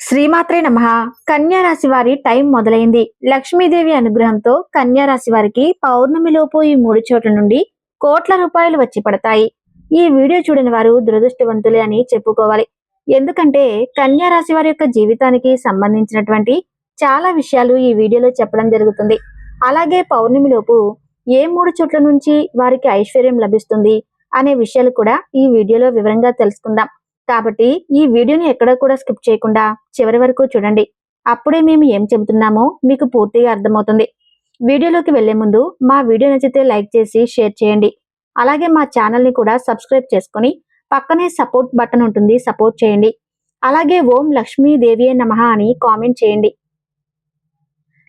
శ్రీమాత్రే నమ. రాశి వారి టైం మొదలైంది. లక్ష్మీదేవి అనుగ్రహంతో రాశి వారికి పౌర్ణమిలోపు ఈ మూడు చోట్ల నుండి కోట్ల రూపాయలు వచ్చి పడతాయి. ఈ వీడియో చూడని వారు దురదృష్టవంతులే అని చెప్పుకోవాలి. ఎందుకంటే రాశి వారి యొక్క జీవితానికి సంబంధించినటువంటి చాలా విషయాలు ఈ వీడియోలో చెప్పడం జరుగుతుంది. అలాగే పౌర్ణమిలోపు ఏ మూడు చోట్ల నుంచి వారికి ఐశ్వర్యం లభిస్తుంది అనే విషయాలు కూడా ఈ వీడియోలో వివరంగా తెలుసుకుందాం. కాబట్టి ఈ వీడియోని ఎక్కడ కూడా స్కిప్ చేయకుండా చివరి వరకు చూడండి. అప్పుడే మేము ఏం చెబుతున్నామో మీకు పూర్తిగా అర్థమవుతుంది. వీడియోలోకి వెళ్ళే ముందు మా వీడియో నచ్చితే లైక్ చేసి షేర్ చేయండి. అలాగే మా ఛానల్ని కూడా సబ్స్క్రైబ్ చేసుకుని పక్కనే సపోర్ట్ బటన్ ఉంటుంది సపోర్ట్ చేయండి. అలాగే ఓం లక్ష్మీదేవి నమ అని కామెంట్ చేయండి.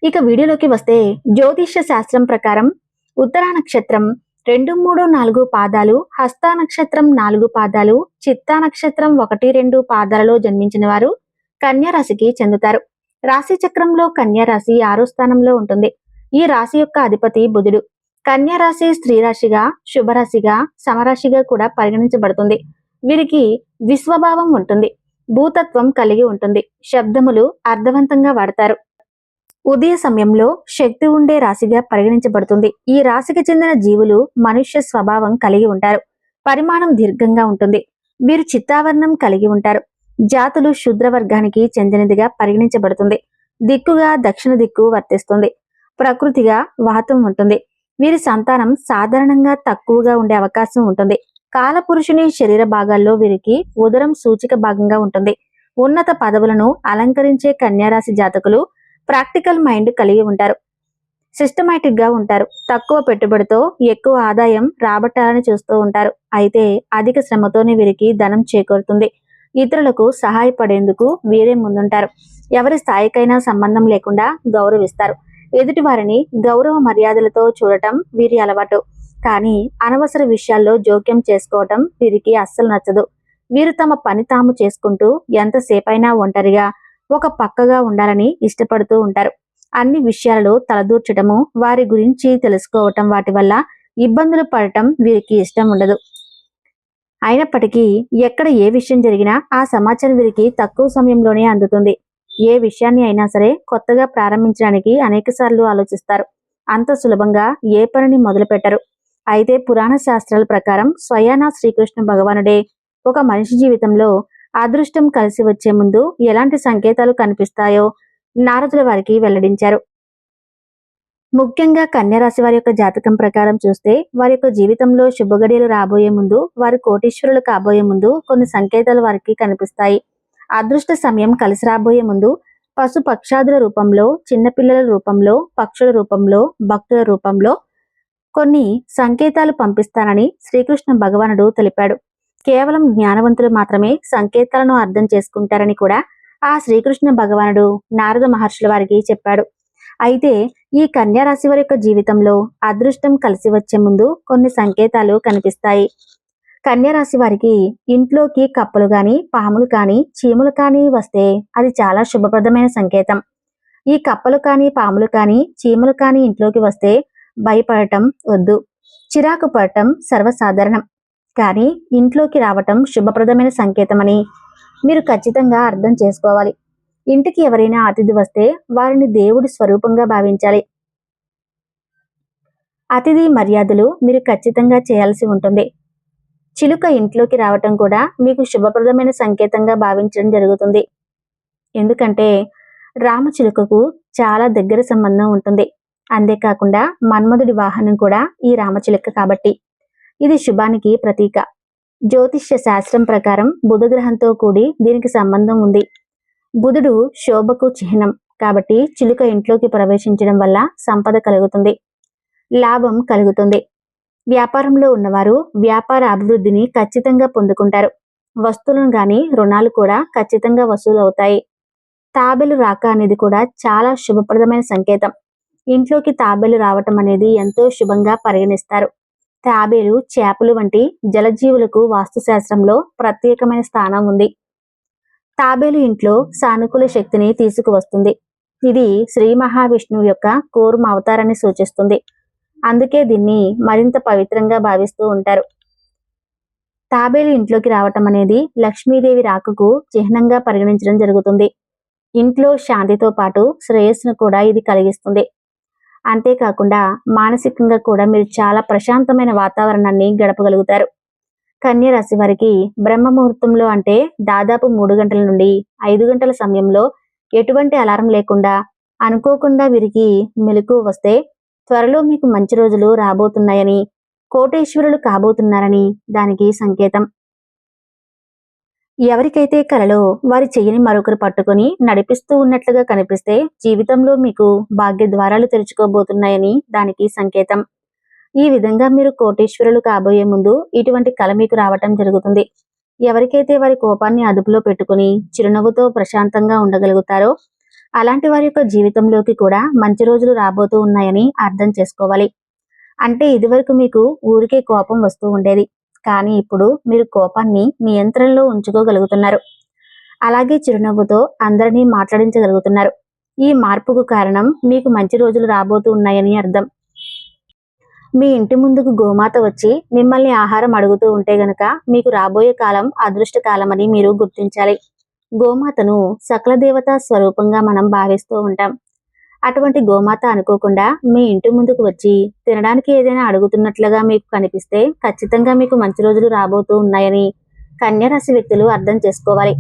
ఇక వీడియోలోకి వస్తే జ్యోతిష్య శాస్త్రం ప్రకారం ఉత్తరా నక్షత్రం రెండు మూడు నాలుగు పాదాలు హస్త నక్షత్రం నాలుగు పాదాలు చిత్తా నక్షత్రం ఒకటి రెండు పాదాలలో జన్మించిన వారు రాశికి చెందుతారు. రాశి చక్రంలో రాశి ఆరో స్థానంలో ఉంటుంది. ఈ రాశి యొక్క అధిపతి బుధుడు. రాశి స్త్రీ రాశిగా శుభరాశిగా సమరాశిగా కూడా పరిగణించబడుతుంది. వీరికి విశ్వభావం ఉంటుంది. భూతత్వం కలిగి ఉంటుంది. శబ్దములు అర్థవంతంగా వాడతారు. ఉదయ సమయంలో శక్తి ఉండే రాశిగా పరిగణించబడుతుంది. ఈ రాశికి చెందిన జీవులు మనుష్య స్వభావం కలిగి ఉంటారు. పరిమాణం దీర్ఘంగా ఉంటుంది. వీరు చిత్తావరణం కలిగి ఉంటారు. జాతులు శూద్ర వర్గానికి చెందినదిగా పరిగణించబడుతుంది. దిక్కుగా దక్షిణ దిక్కు వర్తిస్తుంది. ప్రకృతిగా వాతం ఉంటుంది. వీరి సంతానం సాధారణంగా తక్కువగా ఉండే అవకాశం ఉంటుంది. కాలపురుషుని శరీర భాగాల్లో వీరికి ఉదరం సూచిక భాగంగా ఉంటుంది. ఉన్నత పదవులను అలంకరించే కన్యారాశి జాతకులు ప్రాక్టికల్ మైండ్ కలిగి ఉంటారు. సిస్టమేటిక్గా ఉంటారు. తక్కువ పెట్టుబడితో ఎక్కువ ఆదాయం రాబట్టాలని చూస్తూ ఉంటారు. అయితే అధిక శ్రమతోనే వీరికి ధనం చేకూరుతుంది. ఇతరులకు సహాయపడేందుకు వీరే ముందుంటారు. ఎవరి స్థాయికైనా సంబంధం లేకుండా గౌరవిస్తారు. ఎదుటి వారిని గౌరవ మర్యాదలతో చూడటం వీరి అలవాటు. కానీ అనవసర విషయాల్లో జోక్యం చేసుకోవటం వీరికి అస్సలు నచ్చదు. వీరు తమ పని తాము చేసుకుంటూ ఎంతసేపైనా ఒంటరిగా ఒక పక్కగా ఉండాలని ఇష్టపడుతూ ఉంటారు. అన్ని విషయాలలో తలదూర్చడము వారి గురించి తెలుసుకోవటం వాటి వల్ల ఇబ్బందులు పడటం వీరికి ఇష్టం ఉండదు. అయినప్పటికీ ఎక్కడ ఏ విషయం జరిగినా ఆ సమాచారం వీరికి తక్కువ సమయంలోనే అందుతుంది. ఏ విషయాన్ని అయినా సరే కొత్తగా ప్రారంభించడానికి అనేక సార్లు ఆలోచిస్తారు. అంత సులభంగా ఏ పనిని మొదలు పెట్టరు అయితే పురాణ శాస్త్రాల ప్రకారం స్వయానా శ్రీకృష్ణ భగవానుడే ఒక మనిషి జీవితంలో అదృష్టం కలిసి వచ్చే ముందు ఎలాంటి సంకేతాలు కనిపిస్తాయో నారదుల వారికి వెల్లడించారు. ముఖ్యంగా కన్యరాశి వారి యొక్క జాతకం ప్రకారం చూస్తే వారి యొక్క జీవితంలో శుభగడియలు రాబోయే ముందు వారి కోటీశ్వరులు కాబోయే ముందు కొన్ని సంకేతాలు వారికి కనిపిస్తాయి. అదృష్ట సమయం కలిసి రాబోయే ముందు పశు పక్షాదుల రూపంలో చిన్నపిల్లల రూపంలో పక్షుల రూపంలో భక్తుల రూపంలో కొన్ని సంకేతాలు పంపిస్తానని శ్రీకృష్ణ భగవానుడు తెలిపాడు. కేవలం జ్ఞానవంతులు మాత్రమే సంకేతాలను అర్థం చేసుకుంటారని కూడా ఆ శ్రీకృష్ణ భగవానుడు నారద మహర్షుల వారికి చెప్పాడు. అయితే ఈ కన్యా రాశి వారి యొక్క జీవితంలో అదృష్టం కలిసి వచ్చే ముందు కొన్ని సంకేతాలు కనిపిస్తాయి. కన్యా రాశి వారికి ఇంట్లోకి కప్పలు కానీ పాములు కానీ చీములు కానీ వస్తే అది చాలా శుభప్రదమైన సంకేతం. ఈ కప్పలు కానీ పాములు కానీ చీములు కానీ ఇంట్లోకి వస్తే భయపడటం వద్దు. చిరాకు పడటం సర్వసాధారణం. కానీ ఇంట్లోకి రావటం శుభప్రదమైన సంకేతమని మీరు ఖచ్చితంగా అర్థం చేసుకోవాలి. ఇంటికి ఎవరైనా అతిథి వస్తే వారిని దేవుడి స్వరూపంగా భావించాలి. అతిథి మర్యాదలు మీరు ఖచ్చితంగా చేయాల్సి ఉంటుంది. చిలుక ఇంట్లోకి రావటం కూడా మీకు శుభప్రదమైన సంకేతంగా భావించడం జరుగుతుంది. ఎందుకంటే రామచిలుకకు చాలా దగ్గర సంబంధం ఉంటుంది. అంతేకాకుండా మన్మధుడి వాహనం కూడా ఈ రామచిలుక కాబట్టి. ఇది శుభానికి ప్రతీక. జ్యోతిష్య శాస్త్రం ప్రకారం బుధ గ్రహంతో కూడి దీనికి సంబంధం ఉంది. బుధుడు శోభకు చిహ్నం కాబట్టి చిలుక ఇంట్లోకి ప్రవేశించడం వల్ల సంపద కలుగుతుంది. లాభం కలుగుతుంది. వ్యాపారంలో ఉన్నవారు వ్యాపార అభివృద్ధిని ఖచ్చితంగా పొందుకుంటారు. వస్తువులను గాని రుణాలు కూడా ఖచ్చితంగా వసూలు అవుతాయి తాబేలు రాక అనేది కూడా చాలా శుభప్రదమైన సంకేతం. ఇంట్లోకి తాబేలు రావటం అనేది ఎంతో శుభంగా పరిగణిస్తారు. తాబేలు చేపలు వంటి జలజీవులకు వాస్తుశాస్త్రంలో ప్రత్యేకమైన స్థానం ఉంది. తాబేలు ఇంట్లో సానుకూల శక్తిని తీసుకువస్తుంది. ఇది శ్రీ మహావిష్ణువు యొక్క కూర్మ అవతారాన్ని సూచిస్తుంది. అందుకే దీన్ని మరింత పవిత్రంగా భావిస్తూ ఉంటారు. తాబేలు ఇంట్లోకి రావటం అనేది లక్ష్మీదేవి రాకకు చిహ్నంగా పరిగణించడం జరుగుతుంది. ఇంట్లో శాంతితో పాటు శ్రేయస్సును కూడా ఇది కలిగిస్తుంది. అంతేకాకుండా మానసికంగా కూడా మీరు చాలా ప్రశాంతమైన వాతావరణాన్ని గడపగలుగుతారు. కన్య రాశి వారికి బ్రహ్మ ముహూర్తంలో అంటే దాదాపు మూడు గంటల నుండి ఐదు గంటల సమయంలో ఎటువంటి అలారం లేకుండా అనుకోకుండా వీరికి మెలకు వస్తే త్వరలో మీకు మంచి రోజులు రాబోతున్నాయని కోటేశ్వరులు కాబోతున్నారని దానికి సంకేతం. ఎవరికైతే కలలో వారి చెయ్యిని మరొకరు పట్టుకొని నడిపిస్తూ ఉన్నట్లుగా కనిపిస్తే జీవితంలో మీకు భాగ్య ద్వారాలు తెరుచుకోబోతున్నాయని దానికి సంకేతం. ఈ విధంగా మీరు కోటేశ్వరులు కాబోయే ముందు ఇటువంటి కళ మీకు రావటం జరుగుతుంది. ఎవరికైతే వారి కోపాన్ని అదుపులో పెట్టుకుని చిరునవ్వుతో ప్రశాంతంగా ఉండగలుగుతారో అలాంటి వారి యొక్క జీవితంలోకి కూడా మంచి రోజులు రాబోతూ ఉన్నాయని అర్థం చేసుకోవాలి. అంటే ఇదివరకు మీకు ఊరికే కోపం వస్తూ ఉండేది. కానీ ఇప్పుడు మీరు కోపాన్ని నియంత్రణలో ఉంచుకోగలుగుతున్నారు. అలాగే చిరునవ్వుతో అందరినీ మాట్లాడించగలుగుతున్నారు. ఈ మార్పుకు కారణం మీకు మంచి రోజులు రాబోతూ ఉన్నాయని అర్థం. మీ ఇంటి ముందుకు గోమాత వచ్చి మిమ్మల్ని ఆహారం అడుగుతూ ఉంటే గనక మీకు రాబోయే కాలం అదృష్ట కాలమని మీరు గుర్తించాలి. గోమాతను సకల దేవతా స్వరూపంగా మనం భావిస్తూ ఉంటాం. అటువంటి గోమాత అనుకోకుండా మీ ఇంటి ముందుకు వచ్చి తినడానికి ఏదైనా అడుగుతున్నట్లుగా మీకు కనిపిస్తే ఖచ్చితంగా మీకు మంచి రోజులు రాబోతూ ఉన్నాయని కన్యరాశి వ్యక్తులు అర్థం చేసుకోవాలి.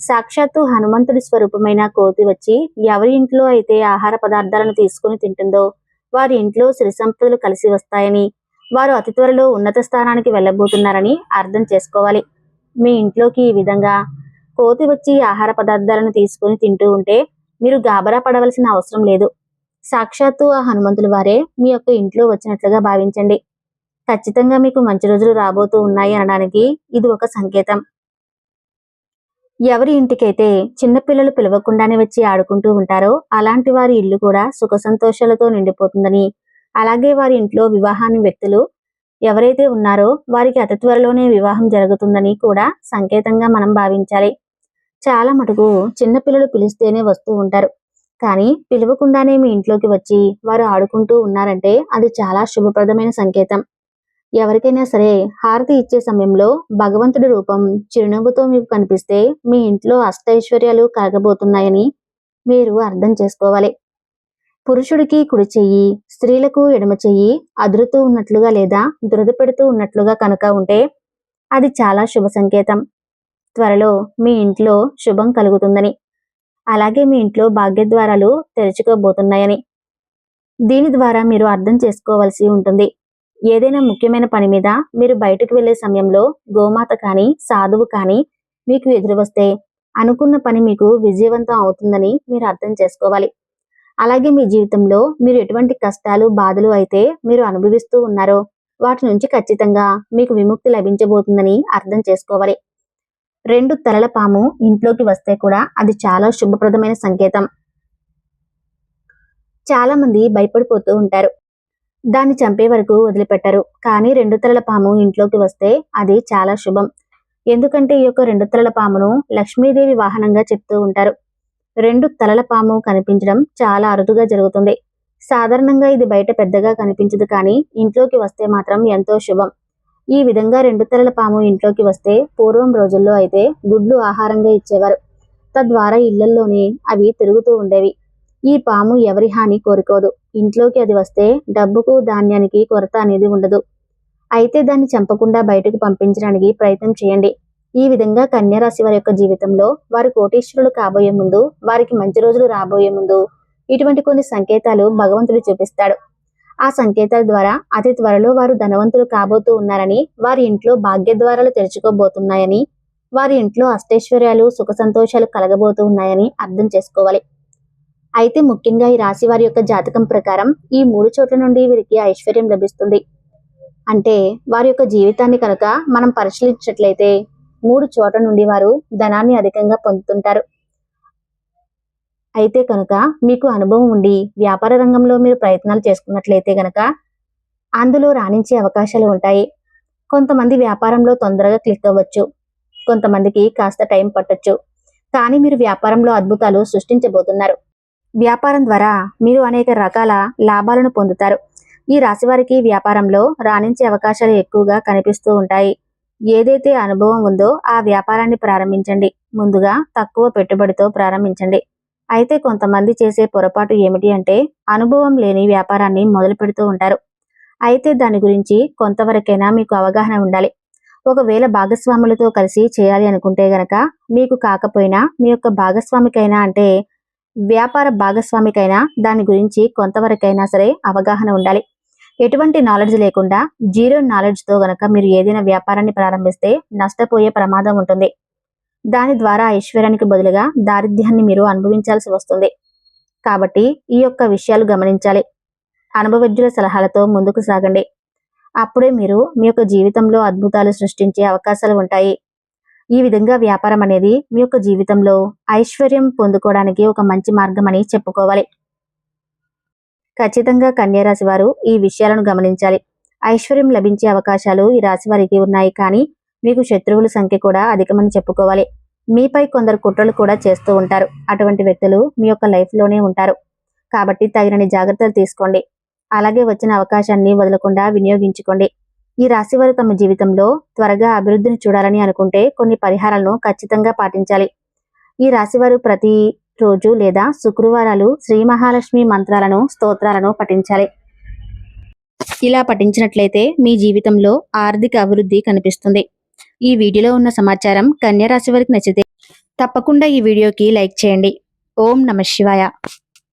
సాక్షాత్తు హనుమంతుడి స్వరూపమైన కోతి వచ్చి ఎవరి ఇంట్లో అయితే ఆహార పదార్థాలను తీసుకుని తింటుందో వారి ఇంట్లో సిరి సంపదలు కలిసి వస్తాయని వారు అతి త్వరలో ఉన్నత స్థానానికి వెళ్ళబోతున్నారని అర్థం చేసుకోవాలి. మీ ఇంట్లోకి ఈ విధంగా కోతి వచ్చి ఆహార పదార్థాలను తీసుకుని తింటూ ఉంటే మీరు గాబరా పడవలసిన అవసరం లేదు. సాక్షాత్తు ఆ హనుమంతుల వారే మీ యొక్క ఇంట్లో వచ్చినట్లుగా భావించండి. ఖచ్చితంగా మీకు మంచి రోజులు రాబోతూ ఉన్నాయి అనడానికి ఇది ఒక సంకేతం. ఎవరి ఇంటికైతే చిన్నపిల్లలు పిలవకుండానే వచ్చి ఆడుకుంటూ ఉంటారో అలాంటి వారి ఇల్లు కూడా సుఖ సంతోషాలతో నిండిపోతుందని అలాగే వారి ఇంట్లో వివాహాన్ని వ్యక్తులు ఎవరైతే ఉన్నారో వారికి అతి త్వరలోనే వివాహం జరుగుతుందని కూడా సంకేతంగా మనం భావించాలి. చాలా మటుకు చిన్నపిల్లలు పిలిస్తేనే వస్తూ ఉంటారు. కానీ పిలవకుండానే మీ ఇంట్లోకి వచ్చి వారు ఆడుకుంటూ ఉన్నారంటే అది చాలా శుభప్రదమైన సంకేతం. ఎవరికైనా సరే హారతి ఇచ్చే సమయంలో భగవంతుడి రూపం చిరునవ్వుతో మీకు కనిపిస్తే మీ ఇంట్లో అష్టైశ్వర్యాలు కలగబోతున్నాయని మీరు అర్థం చేసుకోవాలి. పురుషుడికి కుడి చెయ్యి స్త్రీలకు ఎడమ చెయ్యి అదురుతూ ఉన్నట్లుగా లేదా దురద పెడుతూ ఉన్నట్లుగా కనుక ఉంటే అది చాలా శుభ సంకేతం. త్వరలో మీ ఇంట్లో శుభం కలుగుతుందని. అలాగే మీ ఇంట్లో భాగ్యద్వారాలు తెరుచుకోబోతున్నాయని. దీని ద్వారా మీరు అర్థం చేసుకోవాల్సి ఉంటుంది. ఏదైనా ముఖ్యమైన పని మీద మీరు బయటకు వెళ్ళే సమయంలో గోమాత కానీ సాధువు కానీ మీకు ఎదురు వస్తే అనుకున్న పని మీకు విజయవంతం అవుతుందని మీరు అర్థం చేసుకోవాలి. అలాగే మీ జీవితంలో మీరు ఎటువంటి కష్టాలు బాధలు అయితే మీరు అనుభవిస్తూ ఉన్నారో వాటి నుంచి ఖచ్చితంగా మీకు విముక్తి లభించబోతుందని అర్థం చేసుకోవాలి. రెండు తలల పాము ఇంట్లోకి వస్తే కూడా అది చాలా శుభప్రదమైన సంకేతం. చాలా మంది భయపడిపోతూ ఉంటారు. దాన్ని చంపే వరకు వదిలిపెట్టరు. కానీ రెండు తలల పాము ఇంట్లోకి వస్తే అది చాలా శుభం. ఎందుకంటే ఈ యొక్క రెండు తలల పామును లక్ష్మీదేవి వాహనంగా చెప్తూ ఉంటారు. రెండు తలల పాము కనిపించడం చాలా అరుదుగా జరుగుతుంది. సాధారణంగా ఇది బయట పెద్దగా కనిపించదు కానీ ఇంట్లోకి వస్తే మాత్రం ఎంతో శుభం. ఈ విధంగా రెండు తెరల పాము ఇంట్లోకి వస్తే పూర్వం రోజుల్లో అయితే గుడ్లు ఆహారంగా ఇచ్చేవారు. తద్వారా ఇళ్ళల్లోనే అవి తిరుగుతూ ఉండేవి. ఈ పాము ఎవరి హాని కోరుకోదు. ఇంట్లోకి అది వస్తే డబ్బుకు ధాన్యానికి కొరత అనేది ఉండదు. అయితే దాన్ని చంపకుండా బయటకు పంపించడానికి ప్రయత్నం చేయండి. ఈ విధంగా కన్యరాశి వారి యొక్క జీవితంలో వారి కోటీశ్వరులు కాబోయే ముందు వారికి మంచి రోజులు రాబోయే ముందు ఇటువంటి కొన్ని సంకేతాలు భగవంతుడు చూపిస్తాడు. ఆ సంకేతాల ద్వారా అతి త్వరలో వారు ధనవంతులు కాబోతూ ఉన్నారని వారి ఇంట్లో భాగ్యద్వారాలు తెరుచుకోబోతున్నాయని వారి ఇంట్లో అష్టైశ్వర్యాలు సుఖ సంతోషాలు కలగబోతూ ఉన్నాయని అర్థం చేసుకోవాలి. అయితే ముఖ్యంగా ఈ రాశి వారి యొక్క జాతకం ప్రకారం ఈ మూడు చోట్ల నుండి వీరికి ఐశ్వర్యం లభిస్తుంది. అంటే వారి యొక్క జీవితాన్ని కనుక మనం పరిశీలించినట్లయితే మూడు చోట్ల నుండి వారు ధనాన్ని అధికంగా పొందుతుంటారు. అయితే కనుక మీకు అనుభవం ఉండి వ్యాపార రంగంలో మీరు ప్రయత్నాలు చేసుకున్నట్లయితే కనుక అందులో రాణించే అవకాశాలు ఉంటాయి. కొంతమంది వ్యాపారంలో తొందరగా క్లిక్ అవ్వచ్చు. కొంతమందికి కాస్త టైం పట్టొచ్చు. కానీ మీరు వ్యాపారంలో అద్భుతాలు సృష్టించబోతున్నారు. వ్యాపారం ద్వారా మీరు అనేక రకాల లాభాలను పొందుతారు. ఈ రాశి వారికి వ్యాపారంలో రాణించే అవకాశాలు ఎక్కువగా కనిపిస్తూ ఉంటాయి. ఏదైతే అనుభవం ఉందో ఆ వ్యాపారాన్ని ప్రారంభించండి. ముందుగా తక్కువ పెట్టుబడితో ప్రారంభించండి. అయితే కొంతమంది చేసే పొరపాటు ఏమిటి అంటే అనుభవం లేని వ్యాపారాన్ని మొదలు పెడుతూ ఉంటారు. అయితే దాని గురించి కొంతవరకైనా మీకు అవగాహన ఉండాలి. ఒకవేళ భాగస్వాములతో కలిసి చేయాలి అనుకుంటే గనక మీకు కాకపోయినా మీ యొక్క భాగస్వామికైనా అంటే వ్యాపార భాగస్వామికైనా దాని గురించి కొంతవరకైనా సరే అవగాహన ఉండాలి. ఎటువంటి నాలెడ్జ్ లేకుండా జీరో నాలెడ్జ్తో గనక మీరు ఏదైనా వ్యాపారాన్ని ప్రారంభిస్తే నష్టపోయే ప్రమాదం ఉంటుంది. దాని ద్వారా ఐశ్వర్యానికి బదులుగా దారిద్ర్యాన్ని మీరు అనుభవించాల్సి వస్తుంది. కాబట్టి ఈ యొక్క విషయాలు గమనించాలి. అనుభవజ్ఞుల సలహాలతో ముందుకు సాగండి. అప్పుడే మీరు మీ యొక్క జీవితంలో అద్భుతాలు సృష్టించే అవకాశాలు ఉంటాయి. ఈ విధంగా వ్యాపారం అనేది మీ యొక్క జీవితంలో ఐశ్వర్యం పొందుకోవడానికి ఒక మంచి మార్గం అని చెప్పుకోవాలి. ఖచ్చితంగా కన్యారాశి వారు ఈ విషయాలను గమనించాలి. ఐశ్వర్యం లభించే అవకాశాలు ఈ రాశి వారికి ఉన్నాయి కానీ మీకు శత్రువుల సంఖ్య కూడా అధికమని చెప్పుకోవాలి. మీపై కొందరు కుట్రలు కూడా చేస్తూ ఉంటారు. అటువంటి వ్యక్తులు మీ యొక్క లైఫ్లోనే ఉంటారు. కాబట్టి తగినన్ని జాగ్రత్తలు తీసుకోండి. అలాగే వచ్చిన అవకాశాన్ని వదలకుండా వినియోగించుకోండి. ఈ రాశి వారు తమ జీవితంలో త్వరగా అభివృద్ధిని చూడాలని అనుకుంటే కొన్ని పరిహారాలను ఖచ్చితంగా పాటించాలి. ఈ రాశివారు ప్రతి రోజు లేదా శుక్రవారాలు శ్రీ మహాలక్ష్మి మంత్రాలను స్తోత్రాలను పఠించాలి. ఇలా పఠించినట్లయితే మీ జీవితంలో ఆర్థిక అభివృద్ధి కనిపిస్తుంది. ఈ వీడియోలో ఉన్న సమాచారం కన్యా రాశి వారికి నచ్చితే తప్పకుండా ఈ వీడియోకి లైక్ చేయండి. ఓం నమ శివాయ.